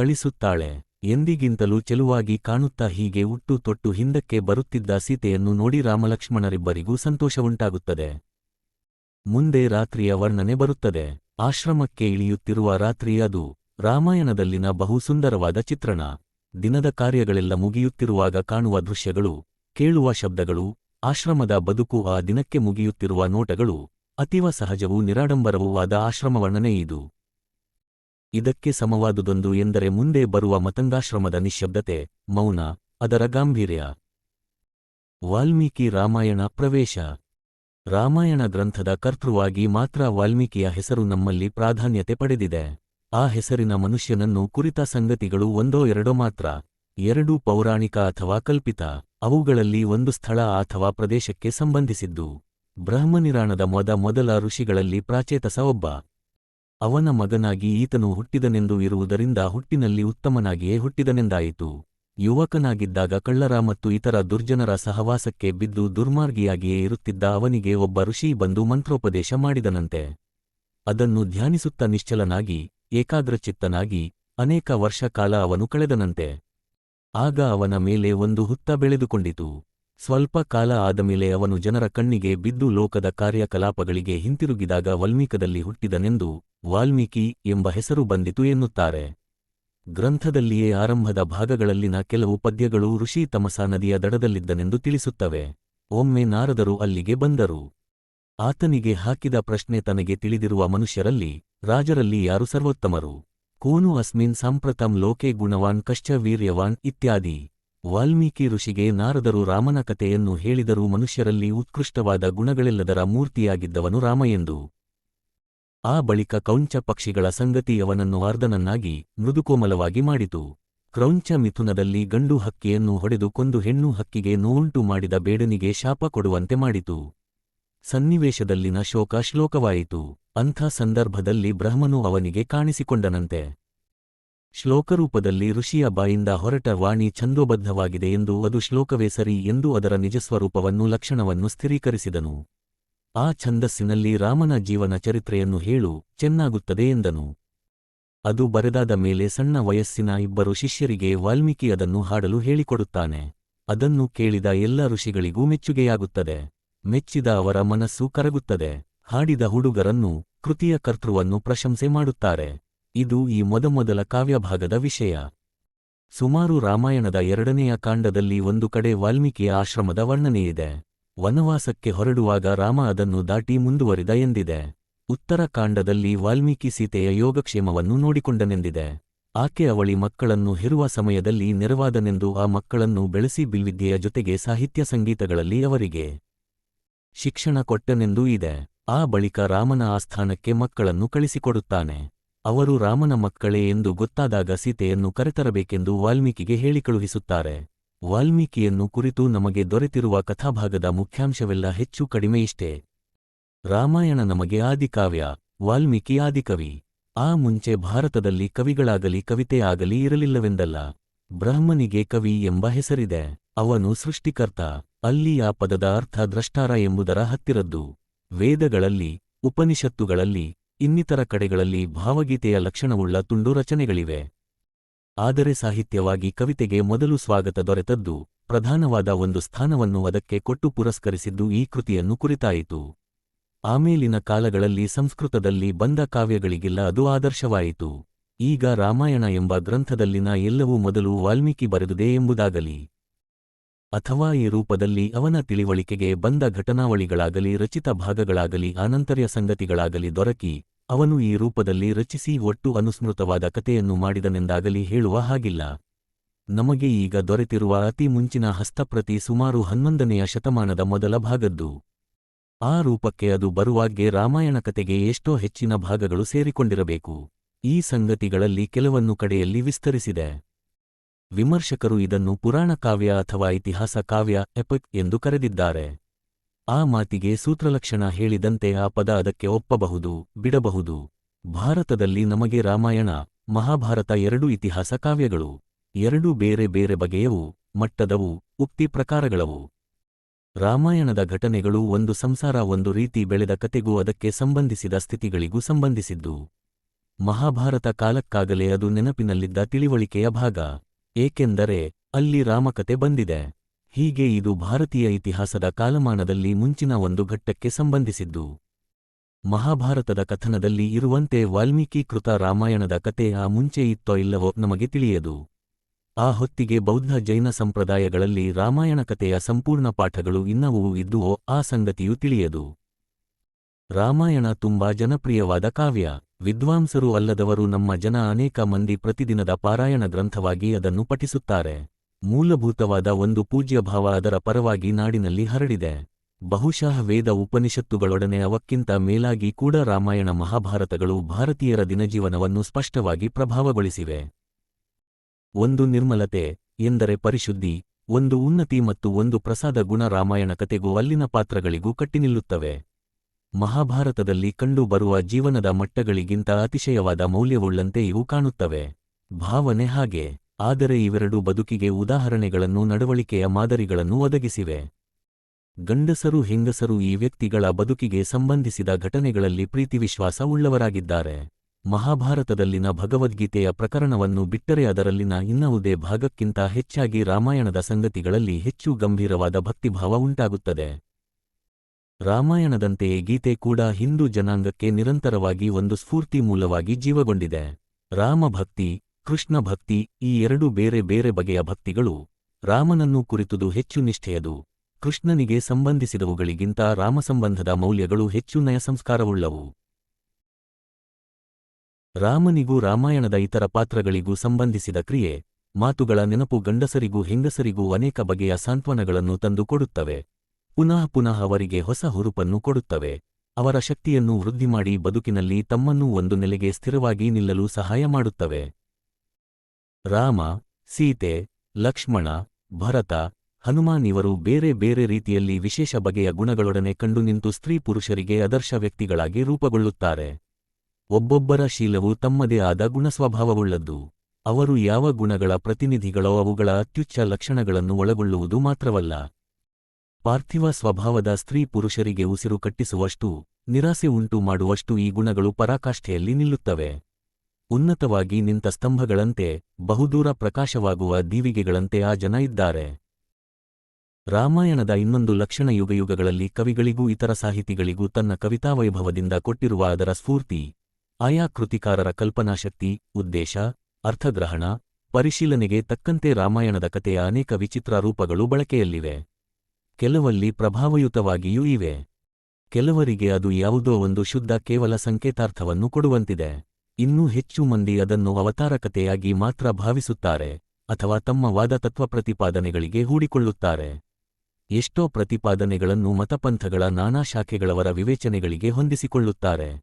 ಕಳಿಸುತ್ತಾಳೆ. ಎಂದಿಗಿಂತಲೂ ಚೆಲುವಾಗಿ ಕಾಣುತ್ತಾ ಹೀಗೆ ಉಟ್ಟು ತೊಟ್ಟು ಹಿಂದಕ್ಕೆ ಬರುತ್ತಿದ್ದ ಸೀತೆಯನ್ನು ನೋಡಿ ರಾಮಲಕ್ಷ್ಮಣರಿಬ್ಬರಿಗೂ ಸಂತೋಷವುಂಟಾಗುತ್ತದೆ. ಮುಂದೆ ರಾತ್ರಿಯ ವರ್ಣನೆ ಬರುತ್ತದೆ. ಆಶ್ರಮಕ್ಕೆ ಇಳಿಯುತ್ತಿರುವ ರಾತ್ರಿ ಅದು ರಾಮಾಯಣದಲ್ಲಿನ ಬಹು ಸುಂದರವಾದ ಚಿತ್ರಣ. ದಿನದ ಕಾರ್ಯಗಳೆಲ್ಲ ಮುಗಿಯುತ್ತಿರುವಾಗ ಕಾಣುವ ದೃಶ್ಯಗಳು, ಕೇಳುವ ಶಬ್ದಗಳು, ಆಶ್ರಮದ ಬದುಕು ಆ ದಿನಕ್ಕೆ ಮುಗಿಯುತ್ತಿರುವ ನೋಟಗಳು, ಅತೀವ ಸಹಜವೂ ನಿರಾಡಂಬರವೂ ಆದ ಆಶ್ರಮ ಇದು. ಇದಕ್ಕೆ ಸಮವಾದುದೊಂದು ಎಂದರೆ ಮುಂದೆ ಬರುವ ಮತಂಗಾಶ್ರಮದ ನಿಶ್ಶಬ್ದತೆ ಮೌನ, ಅದರ ಗಾಂಭೀರ್ಯ. ವಾಲ್ಮೀಕಿ ರಾಮಾಯಣ ಪ್ರವೇಶ. ರಾಮಾಯಣ ಗ್ರಂಥದ ಕರ್ತೃವಾಗಿ ಮಾತ್ರ ವಾಲ್ಮೀಕಿಯ ಹೆಸರು ನಮ್ಮಲ್ಲಿ ಪ್ರಾಧಾನ್ಯತೆ ಪಡೆದಿದೆ. ಆ ಹೆಸರಿನ ಮನುಷ್ಯನನ್ನು ಕುರಿತ ಸಂಗತಿಗಳು ಒಂದೋ ಎರಡೋ ಮಾತ್ರ. ಎರಡೂ ಪೌರಾಣಿಕ ಅಥವಾ ಕಲ್ಪಿತ, ಅವುಗಳಲ್ಲಿ ಒಂದು ಸ್ಥಳ ಅಥವಾ ಪ್ರದೇಶಕ್ಕೆ ಸಂಬಂಧಿಸಿದ್ದು. ಬ್ರಹ್ಮನಿರಾಣದ ಮೊದ ಮೊದಲ ಋಷಿಗಳಲ್ಲಿ ಪ್ರಾಚೇತಸ ಒಬ್ಬ. ಅವನ ಮಗನಾಗಿ ಈತನು ಹುಟ್ಟಿದನೆಂದು ಇರುವುದರಿಂದ ಹುಟ್ಟಿನಲ್ಲಿ ಉತ್ತಮನಾಗಿಯೇ ಹುಟ್ಟಿದನೆಂದಾಯಿತು. ಯುವಕನಾಗಿದ್ದಾಗ ಕಳ್ಳರ ಮತ್ತು ಇತರ ದುರ್ಜನರ ಸಹವಾಸಕ್ಕೆ ಬಿದ್ದು ದುರ್ಮಾರ್ಗಿಯಾಗಿಯೇ ಇರುತ್ತಿದ್ದ ಅವನಿಗೆ ಒಬ್ಬ ಋಷಿ ಬಂದು ಮಂತ್ರೋಪದೇಶ ಮಾಡಿದನಂತೆ. ಅದನ್ನು ಧ್ಯಾನಿಸುತ್ತ ನಿಶ್ಚಲನಾಗಿ, ಏಕಾಗ್ರಚಿತ್ತನಾಗಿ, ಅನೇಕ ವರ್ಷ ಕಾಲ ಅವನು ಕಳೆದನಂತೆ. ಆಗ ಅವನ ಮೇಲೆ ಒಂದು ಹುತ್ತ ಬೆಳೆದುಕೊಂಡಿತು. ಸ್ವಲ್ಪ ಕಾಲ ಆದಮೇಲೆ ಅವನು ಜನರ ಕಣ್ಣಿಗೆ ಬಿದ್ದು ಲೋಕದ ಕಾರ್ಯಕಲಾಪಗಳಿಗೆ ಹಿಂತಿರುಗಿದಾಗ ವಲ್ಮೀಕದಲ್ಲಿ ಹುಟ್ಟಿದನೆಂದು ವಾಲ್ಮೀಕಿ ಎಂಬ ಹೆಸರು ಬಂದಿತು ಎನ್ನುತ್ತಾರೆ. ಗ್ರಂಥದಲ್ಲಿಯೇ ಆರಂಭದ ಭಾಗಗಳಲ್ಲಿನ ಕೆಲವು ಪದ್ಯಗಳು ಋಷಿ ತಮಸಾ ನದಿಯ ದಡದಲ್ಲಿದ್ದನೆಂದು ತಿಳಿಸುತ್ತವೆ. ಒಮ್ಮೆ ನಾರದರು ಅಲ್ಲಿಗೆ ಬಂದರು. ಆತನಿಗೆ ಹಾಕಿದ ಪ್ರಶ್ನೆ ತನಗೆ ತಿಳಿದಿರುವ ಮನುಷ್ಯರಲ್ಲಿ ರಾಜರಲ್ಲಿ ಯಾರು ಸರ್ವೋತ್ತಮರು? ಕೋನು ಅಸ್ಮಿನ್ ಸಾಂಪ್ರತಂ ಲೋಕೆ ಗುಣವಾನ್ ಕಶ್ಚ ವೀರ್ಯವಾನ್ ಇತ್ಯಾದಿ. ವಾಲ್ಮೀಕಿ ಋಷಿಗೆ ನಾರದರು ರಾಮನ ಕಥೆಯನ್ನು ಹೇಳಿದರೂ ಮನುಷ್ಯರಲ್ಲಿ ಉತ್ಕೃಷ್ಟವಾದ ಗುಣಗಳೆಲ್ಲದರ ಮೂರ್ತಿಯಾಗಿದ್ದವನು ರಾಮ ಎಂದು. ಆ ಬಳಿಕ ಕೌಂಚ ಪಕ್ಷಿಗಳ ಸಂಗತಿ ಅವನನ್ನು ಆರ್ಧನನ್ನಾಗಿ ಮೃದುಕೋಮಲವಾಗಿ ಮಾಡಿತು. ಕ್ರೌಂಚ ಮಿಥುನದಲ್ಲಿ ಗಂಡು ಹಕ್ಕಿಯನ್ನು ಹೊಡೆದು ಕೊಂದು ಹೆಣ್ಣು ಹಕ್ಕಿಗೆ ನೋವುಂಟು ಮಾಡಿದ ಬೇಡನಿಗೆ ಶಾಪ ಕೊಡುವಂತೆ ಮಾಡಿತು. ಸನ್ನಿವೇಶದಲ್ಲಿನ ಶೋಕ ಶ್ಲೋಕವಾಯಿತು. ಅಂಥ ಸಂದರ್ಭದಲ್ಲಿ ಬ್ರಹ್ಮನು ಅವನಿಗೆ ಕಾಣಿಸಿಕೊಂಡನಂತೆ. ಶ್ಲೋಕರೂಪದಲ್ಲಿ ಋಷಿಯ ಬಾಯಿಂದ ಹೊರಟ ವಾಣಿ ಛಂದೋಬದ್ಧವಾಗಿದೆ ಎಂದು ಅದು ಶ್ಲೋಕವೇ ಸರಿ ಎಂದು ಅದರ ನಿಜಸ್ವರೂಪವನ್ನು ಲಕ್ಷಣವನ್ನು ಸ್ಥಿರೀಕರಿಸಿದನು. ಆ ಛಂದಸ್ಸಿನಲ್ಲಿ ರಾಮನ ಜೀವನ ಚರಿತ್ರೆಯನ್ನು ಹೇಳು, ಚೆನ್ನಾಗುತ್ತದೆ ಎಂದನು. ಅದು ಬರೆದಾದ ಮೇಲೆ ಸಣ್ಣ ವಯಸ್ಸಿನ ಇಬ್ಬರು ಶಿಷ್ಯರಿಗೆ ವಾಲ್ಮೀಕಿ ಅದನ್ನು ಹಾಡಲು ಹೇಳಿಕೊಡುತ್ತಾನೆ. ಅದನ್ನು ಕೇಳಿದ ಎಲ್ಲ ಋಷಿಗಳಿಗೂ ಮೆಚ್ಚುಗೆಯಾಗುತ್ತದೆ. ಮೆಚ್ಚಿದ ಅವರ ಮನಸ್ಸು ಕರಗುತ್ತದೆ. ಹಾಡಿದ ಹುಡುಗರನ್ನು, ಕೃತಿಯ ಕರ್ತೃವನ್ನು ಪ್ರಶಂಸೆ ಮಾಡುತ್ತಾರೆ. ಇದು ಈ ಮೊದಮೊದಲ ಕಾವ್ಯಭಾಗದ ವಿಷಯ. ಸುಮಾರು ರಾಮಾಯಣದ ಎರಡನೆಯ ಕಾಂಡದಲ್ಲಿ ಒಂದು ಕಡೆ ವಾಲ್ಮೀಕಿಯ ಆಶ್ರಮದ ವರ್ಣನೆಯಿದೆ. ವನವಾಸಕ್ಕೆ ಹೊರಡುವಾಗ ರಾಮ ಅದನ್ನು ದಾಟಿ ಮುಂದುವರಿದ ಎಂದಿದೆ. ಉತ್ತರಕಾಂಡದಲ್ಲಿ ವಾಲ್ಮೀಕಿ ಸೀತೆಯ ಯೋಗಕ್ಷೇಮವನ್ನು ನೋಡಿಕೊಂಡನೆಂದಿದೆ. ಆಕೆ ಅವಳಿ ಮಕ್ಕಳನ್ನು ಹೆರುವ ಸಮಯದಲ್ಲಿ ನೆರವಾದನೆಂದು ಆ ಮಕ್ಕಳನ್ನು ಬೆಳೆಸಿ ಬಿಲ್ವಿದ್ಯೆಯ ಜೊತೆಗೆ ಸಾಹಿತ್ಯ ಸಂಗೀತಗಳಲ್ಲಿ ಅವರಿಗೆ ಶಿಕ್ಷಣ ಕೊಟ್ಟನೆಂದೂ ಇದೆ. ಆ ಬಳಿಕ ರಾಮನ ಆಸ್ಥಾನಕ್ಕೆ ಮಕ್ಕಳನ್ನು ಕಳಿಸಿಕೊಡುತ್ತಾನೆ. ಅವರು ರಾಮನ ಮಕ್ಕಳೇ ಎಂದು ಗೊತ್ತಾದಾಗ ಸೀತೆಯನ್ನು ಕರೆತರಬೇಕೆಂದು ವಾಲ್ಮೀಕಿಗೆ ಹೇಳಿ ಕಳುಹಿಸುತ್ತಾರೆ ವಾಲ್ಮೀಕಿಯನ್ನು ಕುರಿತು ನಮಗೆ ದೊರೆತಿರುವ ಕಥಾಭಾಗದ ಮುಖ್ಯಾಂಶವೆಲ್ಲ ಹೆಚ್ಚು ಕಡಿಮೆ ಇಷ್ಟೇ ರಾಮಾಯಣ ನಮಗೆ ಆದಿಕಾವ್ಯ, ವಾಲ್ಮೀಕಿ ಆದಿಕವಿ. ಆ ಮುಂಚೆ ಭಾರತದಲ್ಲಿ ಕವಿಗಳಾಗಲಿ ಕವಿತೆ ಆಗಲಿ ಇರಲಿಲ್ಲವೆಂದಲ್ಲ. ಬ್ರಹ್ಮನಿಗೆ ಕವಿ ಎಂಬ ಹೆಸರಿದೆ. ಅವನು ಸೃಷ್ಟಿಕರ್ತ. ಅಲ್ಲಿ ಪದದ ಅರ್ಥ ದ್ರಷ್ಟಾರ ಎಂಬುದರ ಹತ್ತಿರದ್ದು. ವೇದಗಳಲ್ಲಿ, ಉಪನಿಷತ್ತುಗಳಲ್ಲಿ, ಇನ್ನಿತರ ಕಡೆಗಳಲ್ಲಿ ಭಾವಗೀತೆಯ ಲಕ್ಷಣವುಳ್ಳ ತುಂಡು ರಚನೆಗಳಿವೆ. ಆದರೆ ಸಾಹಿತ್ಯವಾಗಿ ಕವಿತೆಗೆ ಮೊದಲು ಸ್ವಾಗತ ದೊರೆತದ್ದು, ಪ್ರಧಾನವಾದ ಒಂದು ಸ್ಥಾನವನ್ನು ಅದಕ್ಕೆ ಕೊಟ್ಟು ಪುರಸ್ಕರಿಸಿದ್ದು ಈ ಕೃತಿಯನ್ನು ಕುರಿತಾಯಿತು. ಆಮೇಲಿನ ಕಾಲಗಳಲ್ಲಿ ಸಂಸ್ಕೃತದಲ್ಲಿ ಬಂದ ಕಾವ್ಯಗಳಿಗಿಲ್ಲ ಅದು ಆದರ್ಶವಾಯಿತು. ಈಗ ರಾಮಾಯಣ ಎಂಬ ಗ್ರಂಥದಲ್ಲಿನ ಎಲ್ಲವೂ ಮೊದಲು ವಾಲ್ಮೀಕಿ ಬರೆದುದೇ ಎಂಬುದಾಗಲಿ. ಅಥವಾ ಈ ರೂಪದಲ್ಲಿ ಅವನ ತಿಳಿವಳಿಕೆಗೆ ಬಂದ ಘಟನಾವಳಿಗಳಾಗಲಿ, ರಚಿತ ಭಾಗಗಳಾಗಲಿ ಆನಂತರ್ಯ ಸಂಗತಿಗಳಾಗಲಿ ದೊರಕಿ ಅವನು ಈ ರೂಪದಲ್ಲಿ ರಚಿಸಿ ಒಟ್ಟು ಅನುಸ್ಮೃತವಾದ ಕಥೆಯನ್ನು ಮಾಡಿದನೆಂದಾಗಲಿ ಹೇಳುವ ಹಾಗಿಲ್ಲ. ನಮಗೆ ಈಗ ದೊರೆತಿರುವ ಅತಿ ಮುಂಚಿನ ಹಸ್ತಪ್ರತಿ ಸುಮಾರು ಹನ್ನೊಂದನೆಯ ಶತಮಾನದ ಮೊದಲ ಭಾಗದ್ದು. ಆ ರೂಪಕ್ಕೆ ಅದು ಬರುವಾಗ್ಗೆ ರಾಮಾಯಣ ಕತೆಗೆ ಎಷ್ಟೋ ಹೆಚ್ಚಿನ ಭಾಗಗಳು ಸೇರಿಕೊಂಡಿರಬೇಕು. ಈ ಸಂಗತಿಗಳಲ್ಲಿ ಕೆಲವನ್ನು ಕಡೆಯಲ್ಲಿ ವಿಸ್ತರಿಸಿದೆ. ವಿಮರ್ಶಕರು ಇದನ್ನು ಪುರಾಣ ಕಾವ್ಯ ಅಥವಾ ಇತಿಹಾಸ ಕಾವ್ಯ, ಎಪಿಕ್ ಎಂದು ಕರೆದಿದ್ದಾರೆ. ಆ ಮಾತಿಗೆ ಸೂತ್ರಲಕ್ಷಣ ಹೇಳಿದಂತೆ ಆ ಪದ ಅದಕ್ಕೆ ಒಪ್ಪಬಹುದು, ಬಿಡಬಹುದು. ಭಾರತದಲ್ಲಿ ನಮಗೆ ರಾಮಾಯಣ, ಮಹಾಭಾರತ ಎರಡು ಇತಿಹಾಸ ಕಾವ್ಯಗಳು. ಎರಡೂ ಬೇರೆ ಬೇರೆ ಬಗೆಯವು, ಮಟ್ಟದವು, ಉಕ್ತಿ ಪ್ರಕಾರಗಳವು. ರಾಮಾಯಣದ ಘಟನೆಗಳು ಒಂದು ಸಂಸಾರ ಒಂದು ರೀತಿ ಬೆಳೆದ ಕತೆಗೂ ಅದಕ್ಕೆ ಸಂಬಂಧಿಸಿದ ಸ್ಥಿತಿಗಳಿಗೂ ಸಂಬಂಧಿಸಿದ್ದು. ಮಹಾಭಾರತ ಕಾಲಕ್ಕಾಗಲೇ ಅದು ನೆನಪಿನಲ್ಲಿದ್ದ ತಿಳಿವಳಿಕೆಯ ಭಾಗ. ಏಕೆಂದರೆ ಅಲ್ಲಿ ರಾಮಕತೆ ಬಂದಿದೆ. ಹೀಗೆ ಇದು ಭಾರತೀಯ ಇತಿಹಾಸದ ಕಾಲಮಾನದಲ್ಲಿ ಮುಂಚಿನ ಒಂದು ಘಟ್ಟಕ್ಕೆ ಸಂಬಂಧಿಸಿದ್ದು. ಮಹಾಭಾರತದ ಕಥನದಲ್ಲಿ ಇರುವಂತೆ ವಾಲ್ಮೀಕಿ ಕೃತ ರಾಮಾಯಣದ ಕತೆ ಆ ಮುಂಚೆ ಇತ್ತೋ ಇಲ್ಲವೋ ನಮಗೆ ತಿಳಿಯದು. ಆ ಹೊತ್ತಿಗೆ ಬೌದ್ಧ ಜೈನ ಸಂಪ್ರದಾಯಗಳಲ್ಲಿ ರಾಮಾಯಣ ಕಥೆಯ ಸಂಪೂರ್ಣ ಪಾಠಗಳು ಇನ್ನವೂ ಇದ್ದುವೋ ಆ ಸಂಗತಿಯೂ ತಿಳಿಯದು. ರಾಮಾಯಣ ತುಂಬಾ ಜನಪ್ರಿಯವಾದ ಕಾವ್ಯ. ವಿದ್ವಾಂಸರು ಅಲ್ಲದವರು ನಮ್ಮ ಜನ ಅನೇಕ ಮಂದಿ ಪ್ರತಿದಿನದ ಪಾರಾಯಣ ಗ್ರಂಥವಾಗಿ ಅದನ್ನು ಪಠಿಸುತ್ತಾರೆ. ಮೂಲಭೂತವಾದ ಒಂದು ಪೂಜ್ಯಭಾವ ಅದರ ಪರವಾಗಿ ನಾಡಿನಲ್ಲಿ ಹರಡಿದೆ. ಬಹುಶಃ ವೇದ ಉಪನಿಷತ್ತುಗಳೊಡನೆ ಅವಕ್ಕಿಂತ ಮೇಲಾಗಿ ಕೂಡ ರಾಮಾಯಣ ಮಹಾಭಾರತಗಳು ಭಾರತೀಯರ ದಿನಜೀವನವನ್ನು ಸ್ಪಷ್ಟವಾಗಿ ಪ್ರಭಾವಗೊಳಿಸಿವೆ. ಒಂದು ನಿರ್ಮಲತೆ, ಎಂದರೆ ಪರಿಶುದ್ಧಿ, ಒಂದು ಉನ್ನತಿ ಮತ್ತು ಒಂದು ಪ್ರಸಾದ ಗುಣ ರಾಮಾಯಣ ಕತೆಗೂ ಅಲ್ಲಿನ ಪಾತ್ರಗಳಿಗೂ ಕಟ್ಟಿನಿಲ್ಲುತ್ತವೆ. ಮಹಾಭಾರತದಲ್ಲಿ ಕಂಡುಬರುವ ಜೀವನದ ಮಟ್ಟಗಳಿಗಿಂತ ಅತಿಶಯವಾದ ಮೌಲ್ಯವುಳ್ಳಂತೆ ಇವು ಕಾಣುತ್ತವೆ. ಭಾವನೆ ಹಾಗೆ. ಆದರೆ ಇವೆರಡು ಬದುಕಿಗೆ ಉದಾಹರಣೆಗಳನ್ನು ನಡವಳಿಕೆಯ ಮಾದರಿಗಳನ್ನು ಒದಗಿಸಿವೆ. ಗಂಡಸರು ಹೆಂಗಸರು ಈ ವ್ಯಕ್ತಿಗಳ ಬದುಕಿಗೆ ಸಂಬಂಧಿಸಿದ ಘಟನೆಗಳಲ್ಲಿ ಪ್ರೀತಿವಿಶ್ವಾಸ ಉಳ್ಳವರಾಗಿದ್ದಾರೆ. ಮಹಾಭಾರತದಲ್ಲಿನ ಭಗವದ್ಗೀತೆಯ ಪ್ರಕರಣವನ್ನು ಬಿಟ್ಟರೆ ಅದರಲ್ಲಿನ ಇನ್ನವುದೇ ಭಾಗಕ್ಕಿಂತ ಹೆಚ್ಚಾಗಿ ರಾಮಾಯಣದ ಸಂಗತಿಗಳಲ್ಲಿ ಹೆಚ್ಚು ಗಂಭೀರವಾದ ಭಕ್ತಿಭಾವ ಉಂಟಾಗುತ್ತದೆ. ರಾಮಾಯಣದಂತೆಯೇ ಗೀತೆ ಕೂಡ ಹಿಂದೂ ಜನಾಂಗಕ್ಕೆ ನಿರಂತರವಾಗಿ ಒಂದು ಸ್ಫೂರ್ತಿ ಮೂಲವಾಗಿ ಜೀವಗೊಂಡಿದೆ. ರಾಮಭಕ್ತಿ ಕೃಷ್ಣ ಭಕ್ತಿ, ಈ ಎರಡು ಬೇರೆ ಬೇರೆ ಬಗೆಯ ಭಕ್ತಿಗಳು ರಾಮನನ್ನು ಕುರಿತುದು ಹೆಚ್ಚು ನಿಷ್ಠೆಯದು. ಕೃಷ್ಣನಿಗೆ ಸಂಬಂಧಿಸಿದವುಗಳಿಗಿಂತ ರಾಮಸಂಬಂಧದ ಮೌಲ್ಯಗಳು ಹೆಚ್ಚು ನಯಸಂಸ್ಕಾರವುಳ್ಳವು. ರಾಮನಿಗೂ ರಾಮಾಯಣದ ಇತರ ಪಾತ್ರಗಳಿಗೂ ಸಂಬಂಧಿಸಿದ ಕ್ರಿಯೆ, ಮಾತುಗಳ ನೆನಪು ಗಂಡಸರಿಗೂ ಹೆಂಗಸರಿಗೂ ಅನೇಕ ಬಗೆಯ ಸಾಂತ್ವನಗಳನ್ನು ತಂದುಕೊಡುತ್ತವೆ ಪುನಃ ಪುನಃ ಅವರಿಗೆ ಹೊಸ ಹುರುಪನ್ನು ಕೊಡುತ್ತವೆ. ಅವರ ಶಕ್ತಿಯನ್ನು ವೃದ್ಧಿಮಾಡಿ ಬದುಕಿನಲ್ಲಿ ತಮ್ಮನ್ನೂ ಒಂದು ನೆಲೆಗೆ ಸ್ಥಿರವಾಗಿ ನಿಲ್ಲಲು ಸಹಾಯ ಮಾಡುತ್ತವೆ. ರಾಮ, ಸೀತೆ, ಲಕ್ಷ್ಮಣ, ಭರತ, ಹನುಮಾನ್ ಇವರು ಬೇರೆ ಬೇರೆ ರೀತಿಯಲ್ಲಿ ವಿಶೇಷ ಬಗೆಯ ಗುಣಗಳೊಡನೆ ಕಂಡು ನಿಂತು ಸ್ತ್ರೀ ಪುರುಷರಿಗೆ ಆದರ್ಶ ವ್ಯಕ್ತಿಗಳಾಗಿ ರೂಪುಗೊಳ್ಳುತ್ತಾರೆ. ಒಬ್ಬೊಬ್ಬರ ಶೀಲವು ತಮ್ಮದೇ ಆದ ಗುಣಸ್ವಭಾವವುಳ್ಳದ್ದು. ಅವರು ಯಾವ ಗುಣಗಳ ಪ್ರತಿನಿಧಿಗಳೋ ಅವುಗಳ ಅತ್ಯುಚ್ಚ ಲಕ್ಷಣಗಳನ್ನು ಒಳಗೊಳ್ಳುವುದು ಮಾತ್ರವಲ್ಲ. ಪಾರ್ಥಿವ ಸ್ವಭಾವದ ಸ್ತ್ರೀ ಪುರುಷರಿಗೆ ಉಸಿರು ಕಟ್ಟಿಸುವಷ್ಟು, ನಿರಾಸೆ ಉಂಟು ಮಾಡುವಷ್ಟು ಈ ಗುಣಗಳು ಪರಾಕಾಷ್ಠೆಯಲ್ಲಿ ನಿಲ್ಲುತ್ತವೆ. ಉನ್ನತವಾಗಿ ನಿಂತ ಸ್ತಂಭಗಳಂತೆ, ಬಹುದೂರ ಪ್ರಕಾಶವಾಗುವ ದೀವಿಗೆಗಳಂತೆ ಆ ಜನ ಇದ್ದಾರೆ. ರಾಮಾಯಣದ ಇನ್ನೊಂದು ಲಕ್ಷಣ ಯುಗಯುಗಗಳಲ್ಲಿ ಕವಿಗಳಿಗೂ ಇತರ ಸಾಹಿತಿಗಳಿಗೂ ತನ್ನ ಕವಿತಾವೈಭವದಿಂದ ಕೊಟ್ಟಿರುವ ಅದರ ಸ್ಫೂರ್ತಿ, ಆಯಾ ಕೃತಿಕಾರರ ಕಲ್ಪನಾಶಕ್ತಿ, ಉದ್ದೇಶ, ಅರ್ಥಗ್ರಹಣ, ಪರಿಶೀಲನೆಗೆ ತಕ್ಕಂತೆ ರಾಮಾಯಣದ ಕಥೆಯ ಅನೇಕ ವಿಚಿತ್ರ ರೂಪಗಳು ಬಳಕೆಯಲ್ಲಿವೆ. ಕೆಲವಲ್ಲಿ ಪ್ರಭಾವಯುತವಾಗಿಯೂ ಇವೆ. ಕೆಲವರಿಗೆ ಅದು ಯಾವುದೋ ಒಂದು ಶುದ್ಧ ಕೇವಲ ಸಂಕೇತಾರ್ಥವನ್ನು ಕೊಡುವಂತಿದೆ. ಇನ್ನೂ ಹೆಚ್ಚು ಮಂದಿ ಅದನ್ನು ಅವತಾರಕತೆಯಾಗಿ ಮಾತ್ರ ಭಾವಿಸುತ್ತಾರೆ ಅಥವಾ ತಮ್ಮ ವಾದ ತತ್ವ ಪ್ರತಿಪಾದನೆಗಳಿಗೆ ಹೂಡಿಕೊಳ್ಳುತ್ತಾರೆ. ಎಷ್ಟೋ ಪ್ರತಿಪಾದನೆಗಳನ್ನು ಮತಪಂಥಗಳ ನಾನಾ ಶಾಖೆಗಳವರ ವಿವೇಚನೆಗಳಿಗೆ ಹೊಂದಿಸಿಕೊಳ್ಳುತ್ತಾರೆ.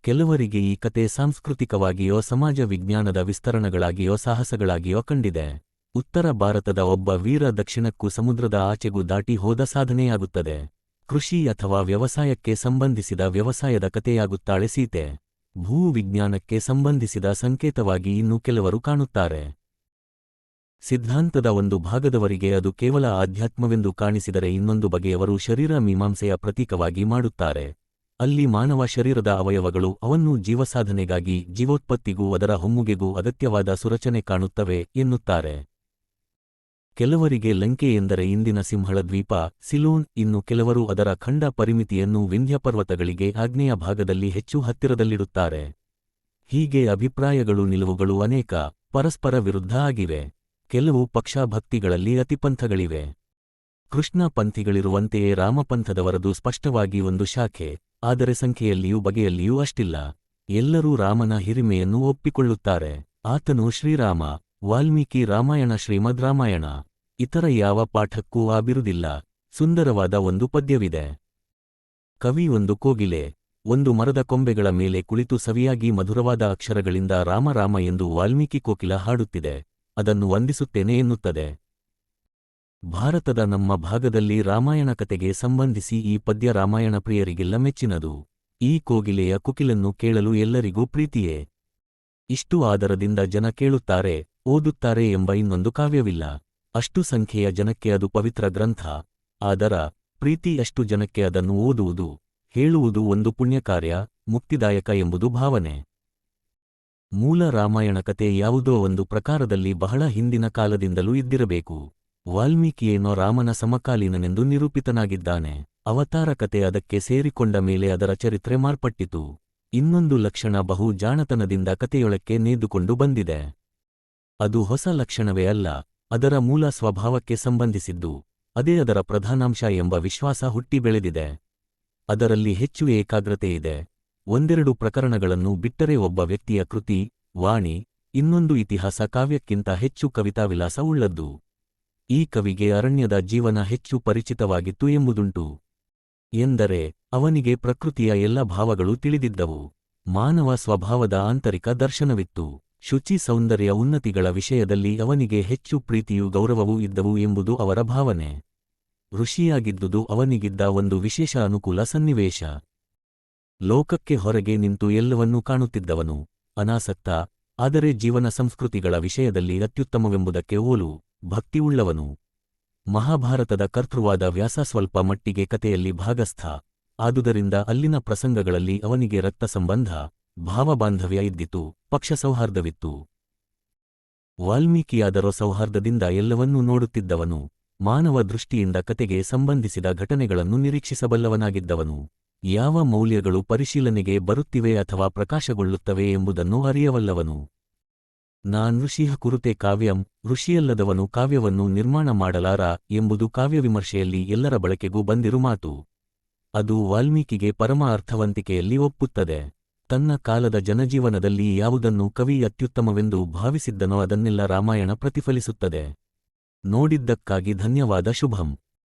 ಕೆಲವರಿಗೆ ಈ ಕತೆ ಸಾಂಸ್ಕೃತಿಕವಾಗಿಯೋ ಸಮಾಜ ವಿಜ್ಞಾನದ ವಿಸ್ತರಣಗಳಾಗಿಯೋ ಸಾಹಸಗಳಾಗಿಯೋ ಕಂಡಿದೆ. ಉತ್ತರ ಭಾರತದ ಒಬ್ಬ ವೀರ ದಕ್ಷಿಣಕ್ಕೂ ಸಮುದ್ರದ ಆಚೆಗೂ ದಾಟಿ ಹೋದ ಸಾಧನೆಯಾಗುತ್ತದೆ. ಕೃಷಿ ಅಥವಾ ವ್ಯವಸಾಯಕ್ಕೆ ಸಂಬಂಧಿಸಿದ ವ್ಯವಸಾಯದ ಕತೆಯಾಗುತ್ತಾಳೆ ಸೀತೆ. ಭೂ ವಿಜ್ಞಾನಕ್ಕೆ ಸಂಬಂಧಿಸಿದ ಸಂಕೇತವಾಗಿ ಇನ್ನು ಕೆಲವರು ಕಾಣುತ್ತಾರೆ. ಸಿದ್ಧಾಂತದ ಒಂದು ಭಾಗದವರಿಗೆ ಅದು ಕೇವಲ ಆಧ್ಯಾತ್ಮವೆಂದು ಕಾಣಿಸಿದರೆ ಇನ್ನೊಂದು ಬಗೆಯವರು ಶರೀರ ಮೀಮಾಂಸೆಯ ಪ್ರತೀಕವಾಗಿ ಮಾಡುತ್ತಾರೆ. ಅಲ್ಲಿ ಮಾನವ ಶರೀರದ ಅವಯವಗಳು ಅವನ್ನು ಜೀವಸಾಧನೆಗಾಗಿ, ಜೀವೋತ್ಪತ್ತಿಗೂ ಅದರ ಹೊಮ್ಮುಗೆಗೂ ಅಗತ್ಯವಾದ ಸುರಚನೆ ಕಾಣುತ್ತವೆ ಎನ್ನುತ್ತಾರೆ. ಕೆಲವರಿಗೆ ಲಂಕೆ ಎಂದರೆ ಇಂದಿನ ಸಿಂಹಳ ದ್ವೀಪ, ಸಿಲೋನ್, ಇನ್ನು ಕೆಲವರು ಅದರ ಖಂಡ ಪರಿಮಿತಿಯನ್ನು ವಿಂಧ್ಯ ಪರ್ವತಗಳಿಗೆ ಆಗ್ನೇಯ ಭಾಗದಲ್ಲಿ ಹೆಚ್ಚು ಹತ್ತಿರದಲ್ಲಿಡುತ್ತಾರೆ. ಹೀಗೆ ಅಭಿಪ್ರಾಯಗಳು ನಿಲುವುಗಳು ಅನೇಕ, ಪರಸ್ಪರ ವಿರುದ್ಧ ಆಗಿವೆ. ಕೆಲವು ಪಕ್ಷಾಭಕ್ತಿಗಳಲ್ಲಿ ಅತಿಪಂಥಗಳಿವೆ. ಕೃಷ್ಣ ಪಂಥಿಗಳಿರುವಂತೆಯೇ ರಾಮಪಂಥದವರದು ಸ್ಪಷ್ಟವಾಗಿ ಒಂದು ಶಾಖೆ, ಆದರೆ ಸಂಖ್ಯೆಯಲ್ಲಿಯೂ ಬಗೆಯಲ್ಲಿಯೂ ಅಷ್ಟಿಲ್ಲ. ಎಲ್ಲರೂ ರಾಮನ ಹಿರಿಮೆಯನ್ನು ಒಪ್ಪಿಕೊಳ್ಳುತ್ತಾರೆ. ಆತನು ಶ್ರೀರಾಮ ವಾಲ್ಮೀಕಿ ರಾಮಾಯಣ ಶ್ರೀಮದ್ ರಾಮಾಯಣ ಇತರ ಯಾವ ಪಾಠಕ್ಕೂ ಆಬಿರುವುದಿಲ್ಲ. ಸುಂದರವಾದ ಒಂದು ಪದ್ಯವಿದೆ. ಕವಿ ಒಂದು ಕೋಗಿಲೆ. ಒಂದು ಮರದ ಕೊಂಬೆಗಳ ಮೇಲೆ ಕುಳಿತು ಸವಿಯಾಗಿ ಮಧುರವಾದ ಅಕ್ಷರಗಳಿಂದ ರಾಮ ರಾಮ ಎಂದು ವಾಲ್ಮೀಕಿ ಕೋಕಿಲ ಹಾಡುತ್ತಿದೆ. ಅದನ್ನು ವಂದಿಸುತ್ತೇನೆ ಎನ್ನುತ್ತದೆ. ಭಾರತದ ನಮ್ಮ ಭಾಗದಲ್ಲಿ ರಾಮಾಯಣ ಕತೆಗೆ ಸಂಬಂಧಿಸಿ ಈ ಪದ್ಯ ರಾಮಾಯಣ ಪ್ರಿಯರಿಗೆಲ್ಲ ಮೆಚ್ಚಿನದು. ಈ ಕೋಗಿಲೆಯ ಕುಕಿಲನ್ನು ಕೇಳಲು ಎಲ್ಲರಿಗೂ ಪ್ರೀತಿಯೇ. ಇಷ್ಟು ಆದರದಿಂದ ಜನ ಕೇಳುತ್ತಾರೆ. ಓದುತ್ತಾರೆ ಎಂಬ ಇನ್ನೊಂದು ಕಾವ್ಯವಿಲ್ಲ. ಅಷ್ಟು ಸಂಖ್ಯೆಯ ಜನಕ್ಕೆ ಅದು ಪವಿತ್ರ ಗ್ರಂಥ. ಆದರ ಪ್ರೀತಿಯಷ್ಟು ಜನಕ್ಕೆ ಅದನ್ನು ಓದುವುದು, ಹೇಳುವುದು ಒಂದು ಪುಣ್ಯಕಾರ್ಯ, ಮುಕ್ತಿದಾಯಕ ಎಂಬುದು ಭಾವನೆ. ಮೂಲ ರಾಮಾಯಣ ಕತೆ ಯಾವುದೋ ಒಂದು ಪ್ರಕಾರದಲ್ಲಿ ಬಹಳ ಹಿಂದಿನ ಕಾಲದಿಂದಲೂ ಇದ್ದಿರಬೇಕು. ವಾಲ್ಮೀಕಿಯೇನೋ ರಾಮನ ಸಮಕಾಲೀನನೆಂದು ನಿರೂಪಿತನಾಗಿದ್ದಾನೆ. ಅವತಾರ ಕತೆ ಅದಕ್ಕೆ ಸೇರಿಕೊಂಡ ಮೇಲೆ ಅದರ ಚರಿತ್ರೆ ಮಾರ್ಪಟ್ಟಿತು. ಇನ್ನೊಂದು ಲಕ್ಷಣ ಬಹು ಜಾಣತನದಿಂದ ಕತೆಯೊಳಕ್ಕೆ ನೇದುಕೊಂಡು ಬಂದಿದೆ. ಅದು ಹೊಸ ಲಕ್ಷಣವೇ ಅಲ್ಲ, ಅದರ ಮೂಲ ಸ್ವಭಾವಕ್ಕೆ ಸಂಬಂಧಿಸಿದ್ದು, ಅದೇ ಅದರ ಪ್ರಧಾನಾಂಶ ಎಂಬ ವಿಶ್ವಾಸ ಹುಟ್ಟಿ ಬೆಳೆದಿದೆ. ಅದರಲ್ಲಿ ಹೆಚ್ಚು ಏಕಾಗ್ರತೆ ಇದೆ. ಒಂದೆರಡು ಪ್ರಕರಣಗಳನ್ನು ಬಿಟ್ಟರೆ ಒಬ್ಬ ವ್ಯಕ್ತಿಯ ಕೃತಿ, ವಾಣಿ, ಇನ್ನೊಂದು ಇತಿಹಾಸ ಕಾವ್ಯಕ್ಕಿಂತ ಹೆಚ್ಚು ಕವಿತಾವಿಲಾಸ ಉಳ್ಳದ್ದು. ಈ ಕವಿಗೆ ಅರಣ್ಯದ ಜೀವನ ಹೆಚ್ಚು ಪರಿಚಿತವಾಗಿತ್ತು ಎಂಬುದುಂಟು. ಎಂದರೆ, ಅವನಿಗೆ ಪ್ರಕೃತಿಯ ಎಲ್ಲ ಭಾವಗಳು ತಿಳಿದಿದ್ದವು. ಮಾನವ ಸ್ವಭಾವದ ಆಂತರಿಕ ದರ್ಶನವಿತ್ತು. ಶುಚಿ ಸೌಂದರ್ಯ ಉನ್ನತಿಗಳ ವಿಷಯದಲ್ಲಿ ಅವನಿಗೆ ಹೆಚ್ಚು ಪ್ರೀತಿಯೂ ಗೌರವವೂ ಇದ್ದವು ಎಂಬುದು ಅವರ ಭಾವನೆ. ಋಷಿಯಾಗಿದ್ದುದು ಅವನಿಗಿದ್ದ ಒಂದು ವಿಶೇಷ ಅನುಕೂಲ ಸನ್ನಿವೇಶ. ಲೋಕಕ್ಕೆ ಹೊರಗೆ ನಿಂತು ಎಲ್ಲವನ್ನೂ ಕಾಣುತ್ತಿದ್ದವನು. ಅನಾಸಕ್ತ, ಆದರೆ ಜೀವನ ಸಂಸ್ಕೃತಿಗಳ ವಿಷಯದಲ್ಲಿ ಅತ್ಯುತ್ತಮವೆಂಬುದಕ್ಕೆ ಓಲು ಭಕ್ತಿಯುಳ್ಳವನು. ಮಹಾಭಾರತದ ಕರ್ತೃವಾದ ವ್ಯಾಸ ಸ್ವಲ್ಪ ಮಟ್ಟಿಗೆ ಕತೆಯಲ್ಲಿ ಭಾಗಸ್ಥ. ಆದುದರಿಂದ ಅಲ್ಲಿನ ಪ್ರಸಂಗಗಳಲ್ಲಿ ಅವನಿಗೆ ರಕ್ತ ಸಂಬಂಧ ಭಾವಬಾಂಧವ್ಯ ಇದ್ದಿತು, ಪಕ್ಷ ಸೌಹಾರ್ದವಿತ್ತು. ವಾಲ್ಮೀಕಿಯಾದರೋ ಸೌಹಾರ್ದದಿಂದ ಎಲ್ಲವನ್ನೂ ನೋಡುತ್ತಿದ್ದವನು, ಮಾನವ ದೃಷ್ಟಿಯಿಂದ ಕತೆಗೆ ಸಂಬಂಧಿಸಿದ ಘಟನೆಗಳನ್ನು ನಿರೀಕ್ಷಿಸಬಲ್ಲವನಾಗಿದ್ದವನು. ಯಾವ ಮೌಲ್ಯಗಳು ಪರಿಶೀಲನೆಗೆ ಬರುತ್ತಿವೆ ಅಥವಾ ಪ್ರಕಾಶಗೊಳ್ಳುತ್ತವೆ ಎಂಬುದನ್ನು ಅರಿಯವಲ್ಲವನು. ನಾನ್ ಋಷಿಹ ಕುರುತೆ ಕಾವ್ಯಂ, ಋಷಿಯಲ್ಲದವನು ಕಾವ್ಯವನ್ನು ನಿರ್ಮಾಣ ಮಾಡಲಾರ ಎಂಬುದು ಕಾವ್ಯವಿಮರ್ಶೆಯಲ್ಲಿ ಎಲ್ಲರ ಬಳಕೆಗೂ ಬಂದಿರು ಮಾತು. ಅದು ವಾಲ್ಮೀಕಿಗೆ ಪರಮ ಅರ್ಥವಂತಿಕೆಯಲ್ಲಿ ಒಪ್ಪುತ್ತದೆ. ತನ್ನ ಕಾಲದ ಜನಜೀವನದಲ್ಲಿ ಯಾವುದನ್ನು ಕವಿ ಅತ್ಯುತ್ತಮವೆಂದು ಭಾವಿಸಿದ್ದನೋ ಅದನ್ನೆಲ್ಲ ರಾಮಾಯಣ ಪ್ರತಿಫಲಿಸುತ್ತದೆ. ನೋಡಿದ್ದಕ್ಕಾಗಿ ಧನ್ಯವಾದ ಶುಭಂ.